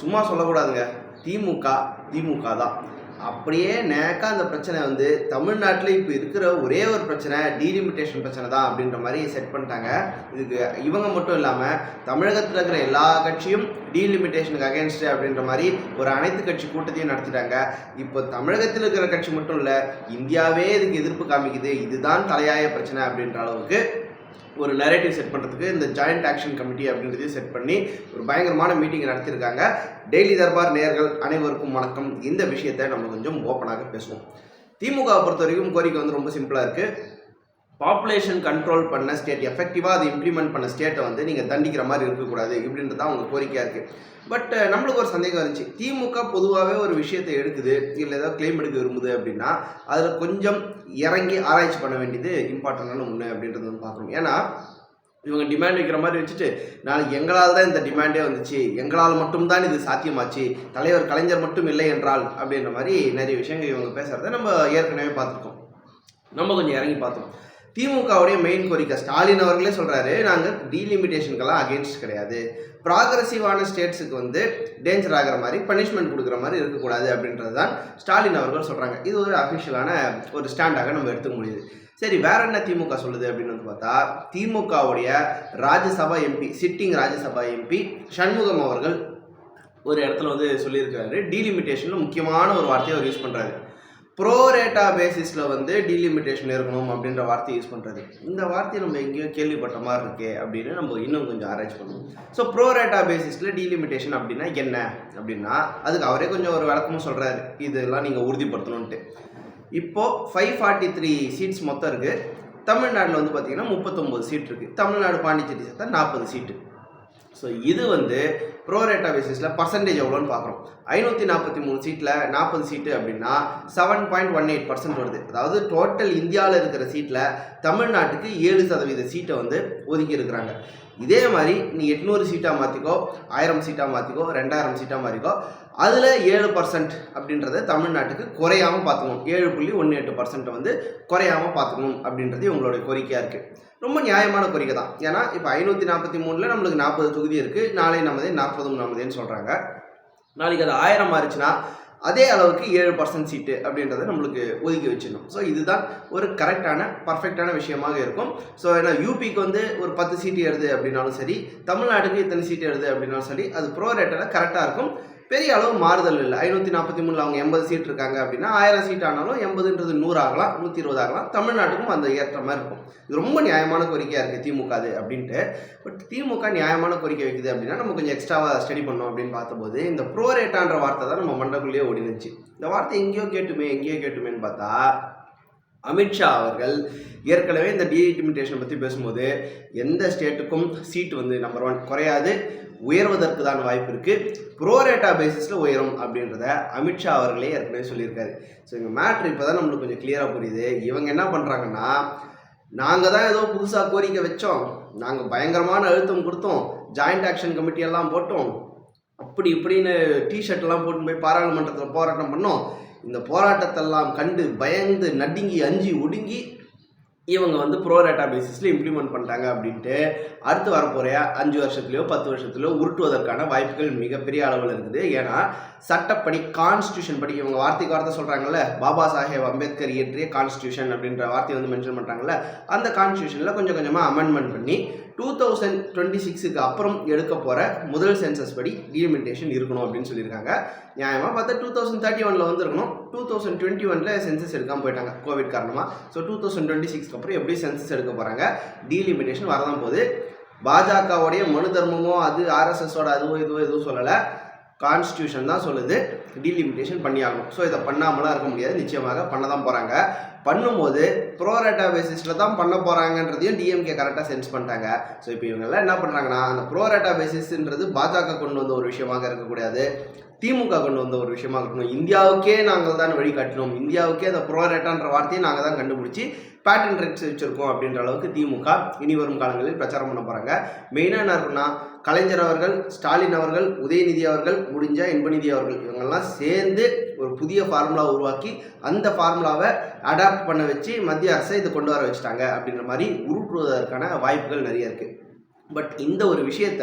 சும்மா சொல்லக்கூடாதுங்க. திமுக திமுக தான். அப்படியே நேக்கா அந்த பிரச்சனை வந்து தமிழ்நாட்டில் இப்போ இருக்கிற ஒரே ஒரு பிரச்சனை டீலிமிட்டேஷன் பிரச்சனை தான் அப்படின்ற மாதிரி செட் பண்ணிட்டாங்க. இதுக்கு இவங்க மட்டும் இல்லாமல் தமிழகத்தில் இருக்கிற எல்லா கட்சியும் டீலிமிட்டேஷனுக்கு அகேன்ஸ்ட் அப்படின்ற மாதிரி ஒரு அனைத்து கட்சி கூட்டத்தையும் நடத்திட்டாங்க. இப்போ தமிழகத்தில் இருக்கிற கட்சி மட்டும் இல்லை இந்தியாவே இதுக்கு எதிர்ப்பு காமிக்குது. இதுதான் தலையாய பிரச்சனை அப்படின்ற அளவுக்கு ஒரு நரேட்டிவ் செட் பண்ணுறதுக்கு இந்த ஜாயிண்ட் ஆக்ஷன் கமிட்டி அப்படின்றதையும் செட் பண்ணி ஒரு பயங்கரமான மீட்டிங் நடத்தியிருக்காங்க. டெய்லி தர்பார் நேயர்கள் அனைவருக்கும் வணக்கம். இந்த விஷயத்தை நம்ம கொஞ்சம் ஓப்பனாக பேசுவோம். திமுகவை பொறுத்த வரைக்கும் கோரிக்கை வந்து ரொம்ப சிம்பிளாக இருக்குது பாப்புலேஷன் கண்ட்ரோல் பண்ண ஸ்டேட் எஃபெக்டிவாக அதை இம்ப்ளிமெண்ட் பண்ண ஸ்டேட்டை வந்து நீங்கள் தண்டிக்கிற மாதிரி இருக்கக்கூடாது. இப்படின்றது தான் உங்கள் கோரிக்கையாக இருக்குது பட் uh, நம்மளுக்கு ஒரு சந்தேகம் இருந்துச்சு. திமுக பொதுவாகவே ஒரு விஷயத்தை எடுக்குது இல்லை ஏதாவது கிளைம் எடுக்க விரும்புது அப்படின்னா அதில் கொஞ்சம் இறங்கி ஆராய்ச்சி பண்ண வேண்டியது இம்பார்ட்டண்டான ஒன்று அப்படின்றது வந்து பார்க்கணும். ஏன்னா இவங்க டிமாண்ட் வைக்கிற மாதிரி வச்சுட்டு நாளைக்கு எங்களால் தான் இந்த டிமாண்டே வந்துச்சு எங்களால் மட்டும்தான் இது சாத்தியமாச்சு தலைவர் கலைஞர் மட்டும் இல்லை என்றால் அப்படின்ற மாதிரி நிறைய விஷயங்கள் இவங்க பேசுகிறத நம்ம ஏற்கனவே பார்த்துருக்கோம். நம்ம கொஞ்சம் இறங்கி பார்த்தோம் திமுகவுடைய மெயின் கோரிக்கை. ஸ்டாலின் அவர்களே சொல்கிறாரு நாங்கள் டீலிமிட்டேஷனுக்கெல்லாம் அகேன்ஸ்ட் கிடையாது. ப்ராக்ரஸிவான ஸ்டேட்ஸுக்கு வந்து டேஞ்சர் ஆகிற மாதிரி பனிஷ்மெண்ட் கொடுக்குற மாதிரி இருக்கக்கூடாது அப்படின்றது தான் ஸ்டாலின் அவர்கள் சொல்கிறாங்க இது ஒரு அஃபிஷியலான ஒரு ஸ்டாண்டாக நம்ம எடுத்துக்க முடியுது. சரி வேற என்ன திமுக சொல்லுது அப்படின்னு வந்து பார்த்தா திமுகவுடைய Rajya Sabha MP sitting Rajya Sabha MP Shanmugam அவர்கள் ஒரு இடத்துல வந்து சொல்லியிருக்காரு டீலிமிட்டேஷனில் முக்கியமான ஒரு வார்த்தையை அவர் யூஸ் பண்ணுறாரு ப்ரோரேட்டா பேசிஸில் வந்து டீலிமிட்டேஷன் இருக்கணும் அப்படின்ற வார்த்தையை யூஸ் பண்ணுறது இந்த வார்த்தையை நம்ம எங்கேயோ கேள்விப்பட்ட மாதிரி இருக்கே அப்படின்னு நம்ம இன்னும் கொஞ்சம் ஆராய்ச்சி பண்ணுவோம் ஸோ ப்ரோரேட்டா பேசிஸில் டீலிமிட்டேஷன் அப்படின்னா என்ன? அப்படின்னா அதுக்கு அவரே கொஞ்சம் ஒரு விளக்கமும் சொல்கிறாரு இதெல்லாம் நீங்கள் உறுதிப்படுத்தணுன்ட்டு இப்போது ஃபைவ் ஃபார்ட்டி த்ரீ சீட்ஸ் மொத்தம் இருக்குது தமிழ்நாட்டில் வந்து பார்த்தீங்கன்னா முப்பத்தொம்போது சீட் இருக்குது தமிழ்நாடு பாண்டிச்சேரி சேர்த்தா நாற்பது சீட்டு ஸோ இது வந்து ப்ரோரேட்டா பேசிஸில் பர்சன்டேஜ் எவ்வளோன்னு பார்க்குறோம். ஐநூற்றி நாற்பத்தி மூணு சீட்டில் நாற்பது சீட்டு அப்படின்னா seven point one eight percent வருது. அதாவது டோட்டல் இந்தியாவில் இருக்கிற சீட்டில் தமிழ்நாட்டுக்கு ஏழு சதவீத சீட்டை வந்து ஒதுக்கி இருக்கிறாங்க. இதே மாதிரி நீ எட்நூறு சீட்டாக மாற்றிக்கோ ஆயிரம் சீட்டாக மாற்றிக்கோ ரெண்டாயிரம் சீட்டாக மாற்றிக்கோ அதில் ஏழு பர்சன்ட் அப்படின்றத தமிழ்நாட்டுக்கு குறையாமல் பார்த்துக்கணும். ஏழு புள்ளி ஒன்று எட்டு பர்சன்ட்டை வந்து குறையாமல் பார்த்துக்கணும் அப்படின்றது இவங்களுடைய கோரிக்கையாக இருக்குது ரொம்ப நியாயமான கோரிக்கை தான். ஏன்னா இப்போ ஐநூற்றி நாற்பத்தி மூணில் நம்மளுக்கு நாற்பது தொகுதி இருக்குது நாளை நம்மதே நாற்பதும் நம்மதேன்னு சொல்கிறாங்க நாளைக்கு அது ஆயிரம் மாறிச்சுன்னா அதே அளவுக்கு ஏழு பர்சன்ட் சீட்டு அப்படின்றத நம்மளுக்கு ஒதுக்கி வச்சிடணும். ஸோ இதுதான் ஒரு கரெக்டான பர்ஃபெக்டான விஷயமாக இருக்கும். ஸோ ஏன்னா யூபிக்கு வந்து ஒரு பத்து சீட்டு எழுது அப்படின்னாலும் சரி தமிழ்நாட்டுக்கு இத்தனை சீட்டு எழுது அப்படின்னாலும் சரி அது ப்ரோ ரேட்டில் கரெக்டாக இருக்கும். பெரிய அளவு மாறுதல் இல்லை. ஐநூற்றி நாற்பத்தி மூணில் அவங்க எண்பது சீட் இருக்காங்க அப்படின்னா ஆயிரம் சீட் ஆனாலும் எண்பதுன்றது நூறு ஆகலாம் நூற்றி இருபது ஆகலாம். தமிழ்நாட்டுக்கும் அந்த ஏற்ற மாதிரி இருக்கும். இது ரொம்ப நியாயமான கோரிக்கையாக இருக்குது திமுக அது அப்படின்ட்டு. பட் திமுக நியாயமான கோரிக்கை வைக்குது அப்படின்னா நம்ம கொஞ்சம் எக்ஸ்ட்ராவாக ஸ்டடி பண்ணோம் அப்படின்னு பார்த்தபோது இந்த ப்ரோ ரேட்டான்ற வார்த்தை தான் நம்ம மண்டக்குள்ளேயே ஓடினுச்சு. இந்த வார்த்தை எங்கேயோ கேட்டுமே எங்கேயோ கேட்டுமேன்னு பார்த்தா அமித்ஷா அவர்கள் ஏற்கனவே இந்த டீலிமிட்டேஷன் பற்றி பேசும்போது எந்த ஸ்டேட்டுக்கும் சீட் வந்து நம்பர் ஒன் குறையாது உயர்வதற்கு தான் வாய்ப்பு இருக்குது ப்ரோரேட்டா பேசிஸில் உயரும் அப்படின்றத அமித்ஷா அவர்களே ஏற்கனவே சொல்லியிருக்காரு. ஸோ இங்கே மேட்ரு இப்போ தான் நம்மளுக்கு கொஞ்சம் கிளியராக புரியுது. இவங்க என்ன பண்ணுறாங்கன்னா நாங்கள் தான் ஏதோ புதுசாக கோரிக்கை வச்சோம். நாங்கள் பயங்கரமான அழுத்தம் கொடுத்தோம். ஜாயிண்ட் ஆக்ஷன் கமிட்டியெல்லாம் போட்டோம். அப்படி இப்படின்னு டிஷர்ட்லாம் போட்டு போய் பாராளுமன்றத்தில் போராட்டம் பண்ணோம். இந்த போராட்டத்தெல்லாம் கண்டு பயந்து நடுங்கி அஞ்சி ஒடுங்கி இவங்க வந்து ப்ரோரேட்டா பேசிஸில் இம்ப்ளிமெண்ட் பண்ணிட்டாங்க அப்படின்ட்டு அடுத்து வரப்போகிற அஞ்சு வருஷத்துலையோ பத்து வருஷத்துலையோ உருட்டுவதற்கான வாய்ப்புகள் மிகப்பெரிய அளவில் இருக்குது. ஏன்னா சட்டப்படி கான்ஸ்டியூஷன் படி இவங்க வார்த்தைக்கு வார்த்தை சொல்கிறாங்கல்ல பாபா சாஹேப் அம்பேத்கர் இயற்றிய கான்ஸ்டியூஷன் அப்படின்ற வார்த்தையை வந்து மென்ஷன் பண்ணுறாங்கல்ல அந்த கான்ஸ்டியூஷனில் கொஞ்சம் கொஞ்சமாக அமெண்ட்மெண்ட் பண்ணி டூ தௌசண்ட் டுவெண்ட்டி சிக்ஸுக்கு அப்புறம் எடுக்க போகிற முதல் சென்சஸ் படி டீலிமிட்டேஷன் இருக்கணும் அப்படின்னு சொல்லியிருக்காங்க. நியாயமாக பார்த்தா டூ தௌசண்ட் தேர்ட்டி ஒனில் வந்துருக்கணும். டூ தௌசண்ட் டுவெண்ட்டி ஒனில் சென்சஸ் எடுக்காமல் போயிட்டாங்க கோவிட் காரணமாக ஸோ டூ தௌசண்ட் டுவெண்ட்டி சிக்ஸ்க்கு அப்புறம் எப்படி சென்சஸ் எடுக்க போகிறாங்க டீலிமிட்டேஷன் வரதான் போகுது. பாஜகவுடைய மனு தர்மமோ அது ஆர்எஸ்எஸோட அதுவோ இதுவோ எதுவும் சொல்லலை. கான்ஸ்டியூஷன் தான் சொல்லுது. டீலிமிட்டேஷன் பண்ணியாகணும். ஸோ இதை பண்ணாமலாம் இருக்க முடியாது. நிச்சயமாக பண்ண தான் போகிறாங்க பண்ணும்போது ப்ரோரேட்டா பேசிஸில் தான் பண்ண போகிறாங்கன்றதையும் டிஎம்கே கரெக்டாக சென்ஸ் பண்ணிட்டாங்க. ஸோ இப்போ இவங்கெல்லாம் என்ன பண்ணுறாங்கன்னா அந்த ப்ரோரேட்டா பேசிஸ்ன்றது பாஜக கொண்டு வந்த ஒரு விஷயமாக இருக்கக்கூடாது. திமுக கொண்டு வந்த ஒரு விஷயமா இருக்கணும். இந்தியாவுக்கே நாங்கள் தான் வழி காட்டினோம். இந்தியாவுக்கே அந்த ப்ரோரேட்டான்ற வார்த்தையை நாங்கள் தான் கண்டுபிடிச்சி பேட்டன் ரைட்ஸ் வச்சுருக்கோம் அப்படின்ற அளவுக்கு திமுக இனி வரும் காலங்களில் பிரச்சாரம் பண்ண போகிறாங்க மெயினாக என்ன இருக்குன்னா கலைஞர் அவர்கள் ஸ்டாலின் அவர்கள் உதயநிதி அவர்கள் முடிஞ்சா இன்பநிதி அவர்கள் இவங்கெல்லாம் சேர்ந்து ஒரு புதிய ஃபார்முலா உருவாக்கி அந்த ஃபார்முலாவை அடாப்ட் பண்ண வச்சு மத்திய அரசை இதை கொண்டு வர வச்சுட்டாங்க அப்படின்ற மாதிரி உருட்டுவதற்கான வாய்ப்புகள் நிறைய இருக்குது பட் இந்த ஒரு விஷயத்த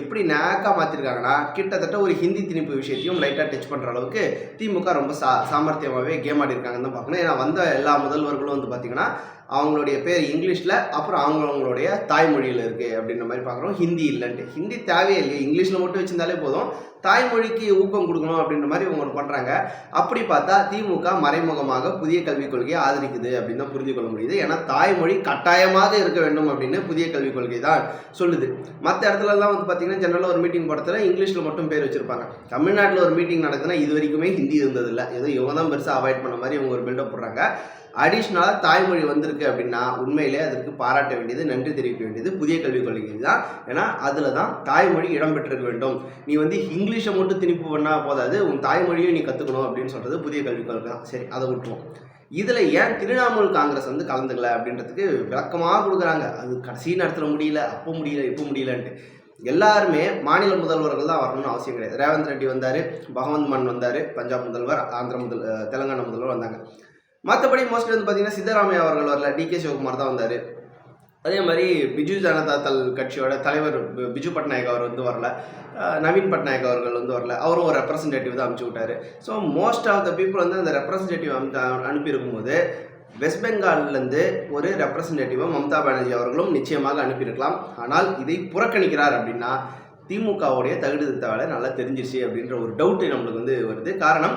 எப்படி நேக்காக மாற்றிருக்காங்கன்னா கிட்டத்தட்ட ஒரு ஹிந்தி திணிப்பு விஷயத்தையும் லைட்டாக டச் பண்ணுற அளவுக்கு திமுக ரொம்ப சா சாமர்த்தியமாகவே கேம் ஆடி இருக்காங்கன்னு தான் பார்க்கணும். ஏன்னா வந்த எல்லா முதல்வர்களும் வந்து பார்த்திங்கன்னா அவங்களுடைய பேர் இங்கிலீஷில் அப்புறம் அவங்கவுங்களுடைய தாய்மொழியில் இருக்குது அப்படின்ற மாதிரி பார்க்குறோம். ஹிந்தி இல்லைன்ட்டு. ஹிந்தி தேவையே இல்லை இங்கிலீஷில் மட்டும் வச்சிருந்தாலே போதும். தாய்மொழிக்கு ஊக்கம் கொடுக்கணும் அப்படின்ற மாதிரி இவங்க ஒன்று பண்ணுறாங்க அப்படி பார்த்தா திமுக மறைமுகமாக புதிய கல்விக் கொள்கையை ஆதரிக்குது அப்படின்னு தான் புரிந்து கொள்ள முடியுது. ஏன்னா தாய்மொழி கட்டாயமாக இருக்க வேண்டும் அப்படின்னு புதிய கல்விக் கொள்கை தான் சொல்லுது. மற்ற இடத்துலலாம் வந்து பார்த்தீங்கன்னா ஜென்ரலாக ஒரு மீட்டிங் போடுறதுல இங்கிலீஷில் மட்டும் பேர் வச்சிருப்பாங்க. தமிழ்நாட்டில் ஒரு மீட்டிங் நடக்குதுன்னா இது வரைக்குமே ஹிந்தி இருந்ததில்லை. ஏதோ இவங்க தான் பெருசாக அவாய்ட் பண்ண மாதிரி இவங்க ஒரு பில்டப் போடுறாங்க. அடிஷ்னலாக தாய்மொழி வந்திருக்கு அப்படின்னா உண்மையிலே அதற்கு பாராட்ட வேண்டியது நன்றி தெரிவிக்க வேண்டியது புதிய கல்விக் கொள்கை தான் ஏன்னா அதில் தான் தாய்மொழி இடம்பெற்றிருக்க வேண்டும். நீ வந்து இங்கிலீஷை மட்டும் திணிப்பு பண்ணால் போதாது உன் தாய்மொழியும் நீ கற்றுக்கணும் அப்படின்னு சொல்கிறது புதிய கல்விக் கொள்கை தான் சரி அதை விட்டுருவோம். இதில் ஏன் திரிணாமுல் காங்கிரஸ் வந்து கலந்துக்கல அப்படின்றதுக்கு விளக்கமாக கொடுக்குறாங்க. அது கடைசி நேரத்தில் முடியல அப்போ முடியல இப்போ முடியலன்ட்டு. எல்லாருமே மாநில முதல்வர்கள் தான் வரணும்னு அவசியம் கிடையாது. ரேவந்த் ரெட்டி வந்தார் பகவந்த் மன் வந்தார் பஞ்சாப் முதல்வர் ஆந்திர முதல் தெலங்கானா தெலுங்கானா முதல்வர் வந்தாங்க. மற்றபடி மோஸ்ட்லி வந்து பார்த்தீங்கன்னா சித்தராமையா அவர்கள் வரல. டி கே சிவகுமார் தான் வந்தார். அதே மாதிரி பிஜு ஜனதா தள் கட்சியோட தலைவர் பிஜு பட்நாயக் அவர் வந்து வரல. நவீன் பட்நாயக் அவர்கள் வந்து வரல. அவரும் ஒரு ரெப்ரசன்டேட்டிவ் தான் அனுப்பிச்சு விட்டாரு. So most of the people வந்து அந்த ரெப்ரசன்டேட்டிவ் அனுப்பியிருக்கும்போது வெஸ்ட் பெங்கால்லேருந்து ஒரு ரெப்ரசன்டேட்டிவை மம்தா பானர்ஜி அவர்களும் நிச்சயமாக அனுப்பியிருக்கலாம். ஆனால் இதை புறக்கணிக்கிறார் அப்படின்னா திமுகவுடைய தகுதி தவிர நல்லா தெரிஞ்சிச்சு அப்படின்ற ஒரு டவுட்டு நம்மளுக்கு வந்து வருது. காரணம்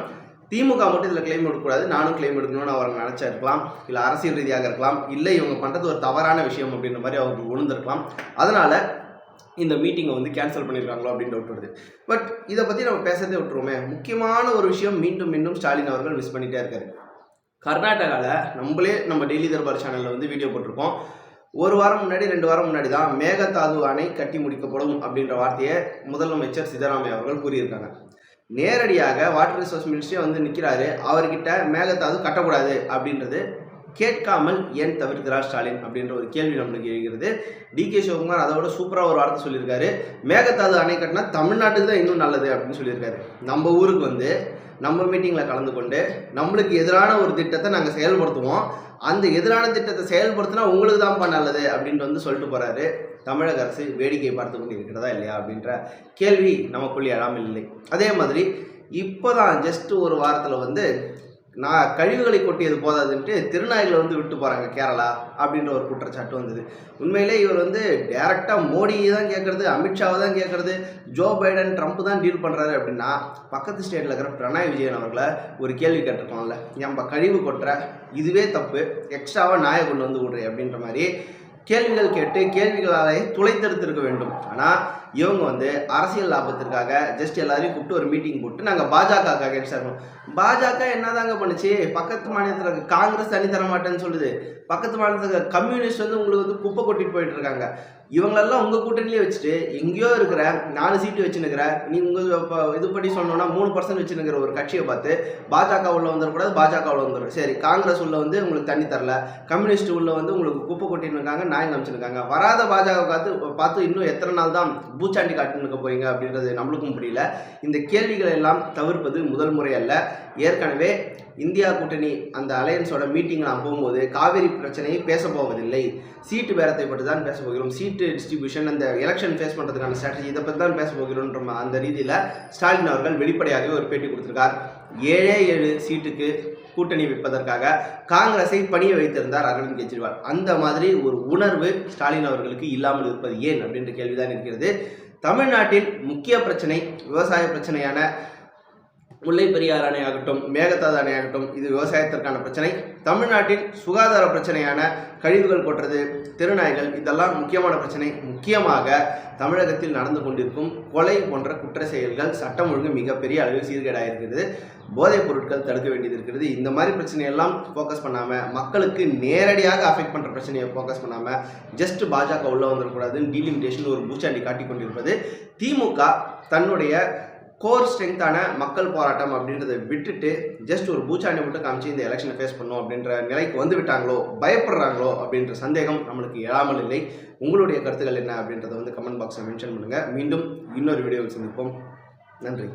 திமுக மட்டும் இதில் கிளைம் எடுக்கக்கூடாது. நானும் கிளைம் எடுக்கணும்னு அவங்க நினச்சா இருக்கலாம். இல்லை அரசியல் ரீதியாக இருக்கலாம். இல்லை இவங்க பண்ணுறது ஒரு தவறான விஷயம் அப்படின்ற மாதிரி அவருக்கு உணர்ந்திருக்கலாம். அதனால் இந்த மீட்டிங்கை வந்து கேன்சல் பண்ணியிருக்காங்களோ அப்படின்னு டவுட் வருது. பட் இதை பற்றி நம்ம பேசுறதே விட்டுருவோமே. முக்கியமான ஒரு விஷயம் மீண்டும் மீண்டும் ஸ்டாலின் அவர்கள் மிஸ் பண்ணிகிட்டே இருக்காரு. கர்நாடகாவில் நம்மளே நம்ம டெய்லி தர்பார் சேனலில் வந்து வீடியோ போட்டிருக்கோம். ஒரு வாரம் முன்னாடி ரெண்டு வாரம் முன்னாடி தான் மேகதாது அணை கட்டி முடிக்கப்படும் அப்படின்ற வார்த்தையை முதலமைச்சர் சித்தராமையா அவர்கள் கூறியிருக்காங்க. நேரடியாக வாட்டர் ரிசோர்ஸ் மினிஸ்ட்ரியே வந்து நிற்கிறாரு அவர்கிட்ட மேகதாது கட்டக்கூடாது அப்படின்றது கேட்காமல் ஏன் தவிர்க்கிறார் ஸ்டாலின் அப்படின்ற ஒரு கேள்வி நம்மளுக்கு எழுகிறது. டிகே சிவகுமார் அதை விட சூப்பராக ஒரு வார்த்தை சொல்லியிருக்காரு. மேகத்தாது அணை கட்டினா தமிழ்நாட்டுக்கு தான் இன்னும் நல்லது அப்படின்னு சொல்லியிருக்காரு. நம்ம ஊருக்கு வந்து நம்ம மீட்டிங்கில் கலந்து கொண்டு நம்மளுக்கு எதிரான ஒரு திட்டத்தை நாங்கள் செயல்படுத்துவோம். அந்த எதிரான திட்டத்தை செயல்படுத்தினா உங்களுக்கு தான்ப்பா நல்லது அப்படின்ட்டு வந்து சொல்லிட்டு போகிறாரு தமிழக அரசு வேடிக்கை பார்த்து கொண்டு இருக்கிறதா இல்லையா அப்படின்ற கேள்வி நமக்குள் எழாமல் இல்லை. அதே மாதிரி இப்போ தான் ஜஸ்ட் ஒரு வாரத்தில் வந்து நான் கழிவுகளை கொட்டியது போதாதுன்ட்டு திருநாயில வந்து விட்டு போகிறாங்க கேரளா அப்படின்ற ஒரு குற்றச்சாட்டு வந்தது. உண்மையிலே இவர் வந்து டைரெக்டாக மோடியை தான் கேட்குறது அமித்ஷாவை தான் கேட்குறது ஜோ பைடன் ட்ரம்ப் தான் டீல் பண்ணுறாரு அப்படின்னா பக்கத்து ஸ்டேட்டில் இருக்கிற பிரணாய் விஜயன் அவர்களை ஒரு கேள்வி கேட்டிருக்கோம்ல நம்ம கழிவு கொட்டுற? இதுவே தப்பு. எக்ஸ்ட்ராவாக நாயை கொண்டு வந்து விடுறேன் அப்படின்ற மாதிரி கேள்விகள் கேட்டு கேள்விகளாலே துளைத்தெடுத்திருக்க வேண்டும். ஆனால் இவங்க வந்து அரசியல் லாபத்திற்காக ஜஸ்ட் எல்லாரையும் கூப்பிட்டு ஒரு மீட்டிங் போட்டு நாங்கள் பாஜக அகேன்ஸ்டாக இருக்கோம் பாஜக என்னதாங்க பண்ணுச்சு? பக்கத்து மாநிலத்தில் இருக்க காங்கிரஸ் தனி தர மாட்டேன்னு சொல்லுது. பக்கத்து மாநிலத்தில் இருக்க கம்யூனிஸ்ட் வந்து உங்களுக்கு வந்து குப்பை கொட்டிட்டு போயிட்டு இருக்காங்க. இவங்களெல்லாம் உங்கள் கூட்டணியிலே வச்சுட்டு எங்கேயோ இருக்கிற நாலு சீட்டு வச்சுன்னுக்கிற நீ உங்கள் இது பண்ணி சொன்னோன்னா மூணு பர்சன்ட் வச்சுன்னுக்கிற ஒரு கட்சியை பார்த்து பாஜக உள்ள வந்துடக்கூடாது பாஜக உள்ள வந்துடும் சரி காங்கிரஸ் உள்ள வந்து உங்களுக்கு தண்ணி தரல. கம்யூனிஸ்ட் உள்ள வந்து உங்களுக்கு குப்பை கொட்டின்னு இருக்காங்க நாயங்க அமைச்சிருக்காங்க வராத பாஜக பார்த்து பார்த்து இன்னும் எத்தனை நாள் தான் பூச்சாண்டி காட்டுன்னு இருக்க போறீங்க அப்படின்றது நம்மளுக்கும் புரியல. இந்த கேள்விகள் எல்லாம் தவிர்ப்பது முதல் முறை அல்ல. ஏற்கனவே இந்தியா கூட்டணி அந்த அலையன்ஸோட மீட்டிங் நான் போகும்போது காவிரி பிரச்சனையை பேச போவதில்லை. சீட்டு பேரத்தை பற்றி தான் பேச போகிறோம். சீட்டு டிஸ்ட்ரிபியூஷன் அந்த எலெக்ஷன் ஃபேஸ் பண்ணுறதுக்கான ஸ்ட்ராட்டஜி இதை பற்றி தான் பேச போகிறோன்ற அந்த ரீதியில் ஸ்டாலின் அவர்கள் வெளிப்படையாகவே ஒரு பேட்டி கொடுத்துருக்கார். ஏழே ஏழு சீட்டுக்கு கூட்டணி வைப்பதற்காக காங்கிரஸை பணிய வைத்திருந்தார் அரவிந்த் கெஜ்ரிவால். அந்த மாதிரி ஒரு உணர்வு ஸ்டாலின் அவர்களுக்கு இல்லாமல் இருப்பது ஏன் அப்படின்ற கேள்விதான் இருக்கிறது. தமிழ்நாட்டில் முக்கிய பிரச்சனை விவசாய பிரச்சனையான முல்லை பெரியார் அணை ஆகட்டும் மேகதாது அணை ஆகட்டும் இது விவசாயத்திற்கான பிரச்சனை. தமிழ்நாட்டின் சுகாதார பிரச்சனையான கழிவுகள் கொட்டுறது திருநாய்கள் இதெல்லாம் முக்கியமான பிரச்சனை. முக்கியமாக தமிழகத்தில் நடந்து கொண்டிருக்கும் கொலை போன்ற குற்ற செயல்கள் சட்டம் ஒழுங்கு மிகப்பெரிய அளவில் சீர்கேடாக இருக்கிறது போதைப் பொருட்கள் தடுக்க வேண்டியது இருக்கிறது. இந்த மாதிரி பிரச்சனையெல்லாம் ஃபோக்கஸ் பண்ணாமல் மக்களுக்கு நேரடியாக அஃபெக்ட் பண்ணுற பிரச்சனையை ஃபோக்கஸ் பண்ணாமல் ஜஸ்ட் பாஜக உள்ளே வந்துடக்கூடாதுன்னு டீலிமிட்டேஷன் ஒரு பூச்சாண்டி காட்டி கொண்டிருப்பது திமுக தன்னுடைய கோர் ஸ்ட்ரென்த்தான மக்கள் போராட்டம் அப்படின்றத விட்டுட்டு ஜஸ்ட் ஒரு பூச்சாண்டி மட்டும் காமிச்சு இந்த எலெக்ஷனை ஃபேஸ் பண்ணோம் அப்படின்ற நிலைக்கு வந்து விட்டாங்களோ பயப்படுறாங்களோ அப்படின்ற சந்தேகம் நம்மளுக்கு எழாமல் இல்லை. உங்களுடைய கருத்துக்கள் என்ன அப்படின்றத வந்து கமெண்ட் பாக்ஸில் மென்ஷன் பண்ணுங்கள் மீண்டும் இன்னொரு வீடியோவில் சந்திப்போம். நன்றி.